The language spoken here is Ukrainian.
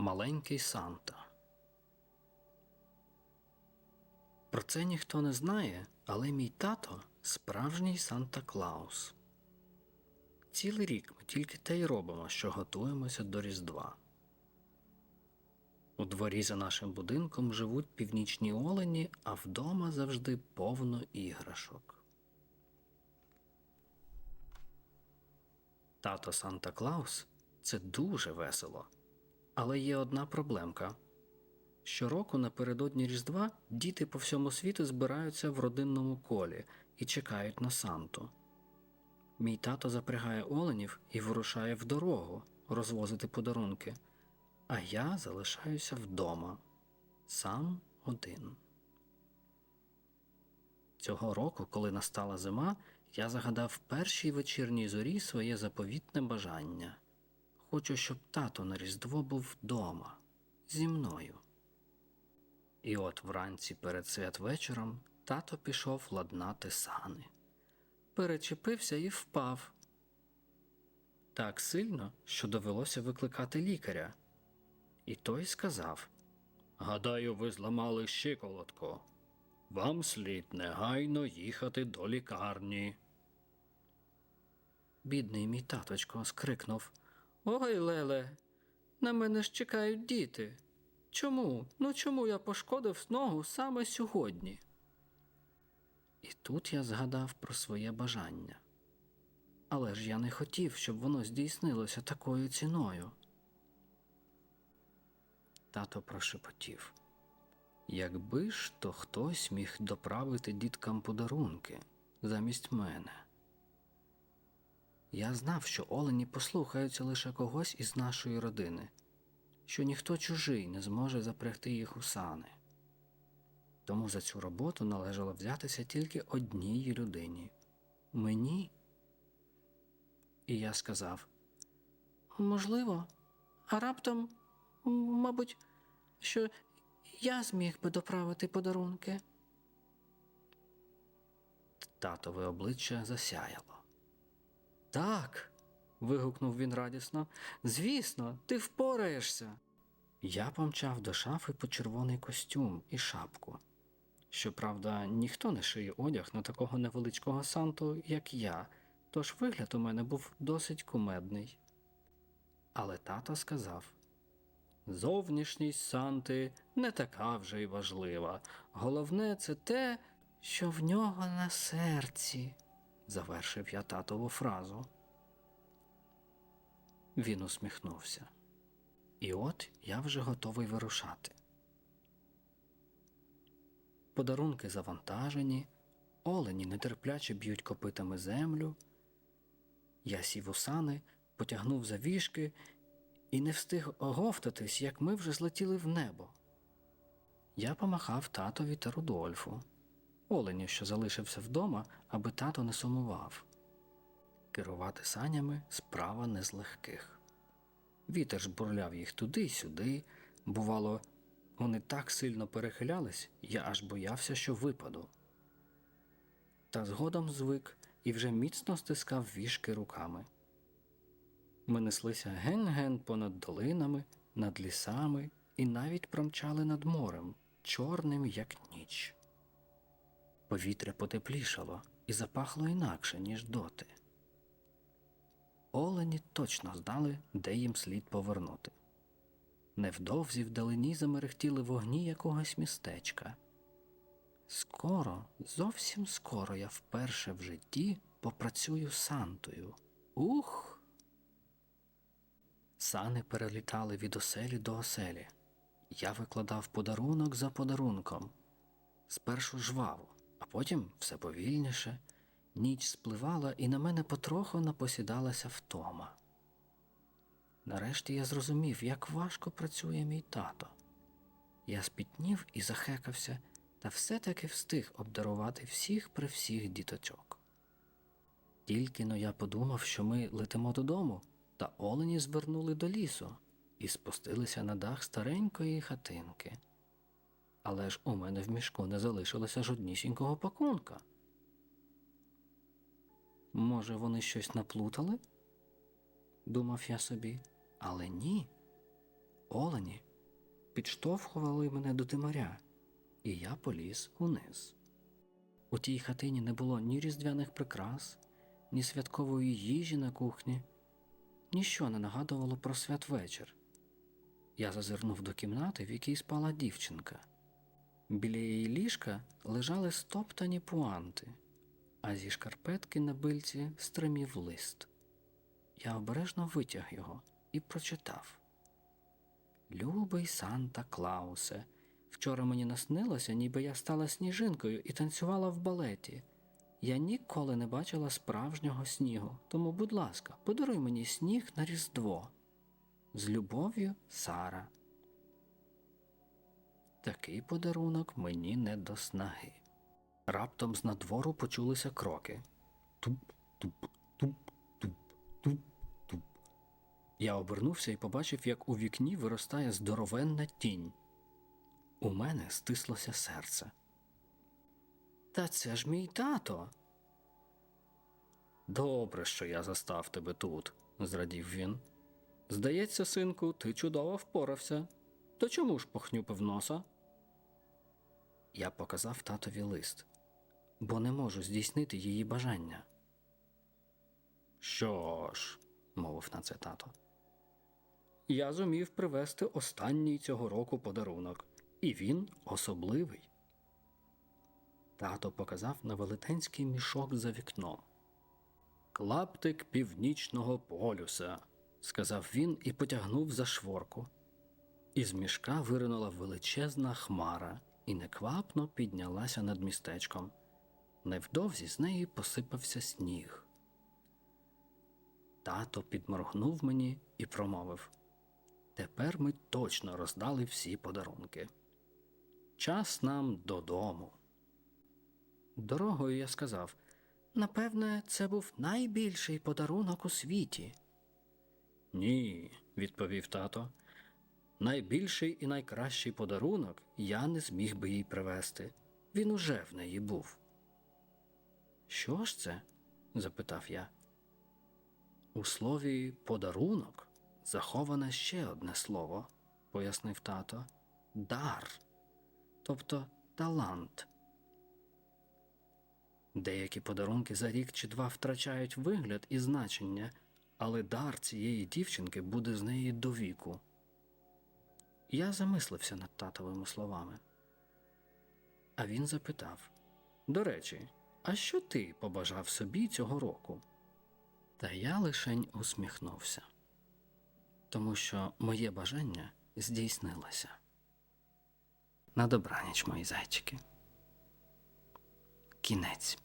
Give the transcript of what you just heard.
Маленький Санта. Про це ніхто не знає, але мій тато справжній Санта Клаус. Цілий рік ми тільки те й робимо, що готуємося до Різдва. У дворі за нашим будинком живуть північні олені, а вдома завжди повно іграшок. Тато Санта Клаус це дуже весело. Але є одна проблемка. Щороку напередодні Різдва діти по всьому світу збираються в родинному колі і чекають на Санту. Мій тато запрягає оленів і вирушає в дорогу розвозити подарунки, а я залишаюся вдома, сам один. Цього року, коли настала зима, я загадав першій вечірній зорі своє заповітне бажання. Хочу, щоб тато на Різдво був вдома зі мною. І от вранці перед святвечором тато пішов ладнати сани. Перечепився і впав. Так сильно, що довелося викликати лікаря. І той сказав: Гадаю, ви зламали щиколотку. Вам слід негайно їхати до лікарні. Бідний мій таточко скрикнув. Ой, Леле, на мене ж чекають діти. Чому? Ну чому я пошкодив ногу саме сьогодні? І тут я згадав про своє бажання. Але ж я не хотів, щоб воно здійснилося такою ціною. Тато прошепотів. Якби ж то хтось міг доправити діткам подарунки замість мене. Я знав, що олені послухаються лише когось із нашої родини, що ніхто чужий не зможе запрягти їх у сани. Тому за цю роботу належало взятися тільки одній людині мені. І я сказав: можливо, а раптом, мабуть, що я зміг би доправити подарунки. Татове обличчя засяяло. Так. вигукнув він радісно. Звісно, ти впораєшся. Я помчав до шафи по червоний костюм і шапку. Щоправда, ніхто не шиє одяг на такого невеличкого санту, як я, тож вигляд у мене був досить кумедний. Але тато сказав: Зовнішність Санти не така вже й важлива. Головне це те, що в нього на серці, завершив я татову фразу. Він усміхнувся. І от я вже готовий вирушати. Подарунки завантажені, олені нетерпляче б'ють копитами землю. Я сів у сани, потягнув за вішки і не встиг оговтатись, як ми вже злетіли в небо. Я помахав татові та Рудольфу, оленю, що залишився вдома, аби тато не сумував. Керувати санями справа не з легких. Вітер ж бурляв їх туди й сюди. Бувало, вони так сильно перехилялись, я аж боявся, що випаду. Та згодом звик і вже міцно стискав вішки руками. Ми неслися ген-ген понад долинами, над лісами і навіть промчали над морем, чорним, як ніч. Повітря потеплішало і запахло інакше, ніж доти. Олені точно знали, де їм слід повернути. Невдовзі вдалині замерехтіли вогні якогось містечка. Скоро, зовсім скоро я вперше в житті попрацюю Сантою. Ух! Сани перелітали від оселі до оселі. Я викладав подарунок за подарунком. Спершу жваво, потім все повільніше. Ніч спливала, і на мене потроху напосідалася втома. Нарешті я зрозумів, як важко працює мій тато. Я спітнів і захекався, та все-таки встиг обдарувати всіх при всіх діточок. Тільки но я подумав, що ми летимо додому, та олені звернули до лісу і спустилися на дах старенької хатинки. Але ж у мене в мішку не залишилося жоднісінького пакунка. Може, вони щось наплутали? Думав я собі, але ні. олені підштовхували мене до димаря, і я поліз униз. У тій хатині не було ні різдвяних прикрас, ні святкової їжі на кухні, ніщо не нагадувало про святвечір. Я зазирнув до кімнати, в якій спала дівчинка. Біля її ліжка лежали стоптані пуанти, а зі шкарпетки на бильці стримів лист. Я обережно витяг його і прочитав. Любий Санта Клаусе, вчора мені наснилося, ніби я стала сніжинкою і танцювала в балеті. Я ніколи не бачила справжнього снігу, тому, будь ласка, подаруй мені сніг на Різдво. З любов'ю, Сара. Такий подарунок мені не до снаги. Раптом з надвору почулися кроки. Туп, туп, туп, туп, туп, туп. Я обернувся і побачив, як у вікні виростає здоровенна тінь. У мене стислося серце. Та це ж мій тато. Добре, що я застав тебе тут, зрадів він. Здається, синку, ти чудово впорався. То чому ж похнюпив носа? Я показав татові лист, бо не можу здійснити її бажання. Що ж, мовив на це тато. Я зумів привезти останній цього року подарунок, і він особливий. Тато показав на велетенський мішок за вікном. Клаптик північного полюса, сказав він і потягнув за шворку. Із мішка виринула величезна хмара і неквапно піднялася над містечком. Невдовзі з неї посипався сніг. Тато підморгнув мені і промовив Тепер ми точно роздали всі подарунки. Час нам додому. Дорогою я сказав напевне, це був найбільший подарунок у світі. Ні, відповів тато. Найбільший і найкращий подарунок я не зміг би їй привезти. Він уже в неї був. Що ж це? запитав я. У слові подарунок заховане ще одне слово, пояснив тато дар, тобто талант. Деякі подарунки за рік чи два втрачають вигляд і значення, але дар цієї дівчинки буде з неї до віку. Я замислився над татовими словами. А він запитав До речі, а що ти побажав собі цього року? Та я лишень усміхнувся, тому що моє бажання здійснилося. На добраніч, мої зайчики. Кінець.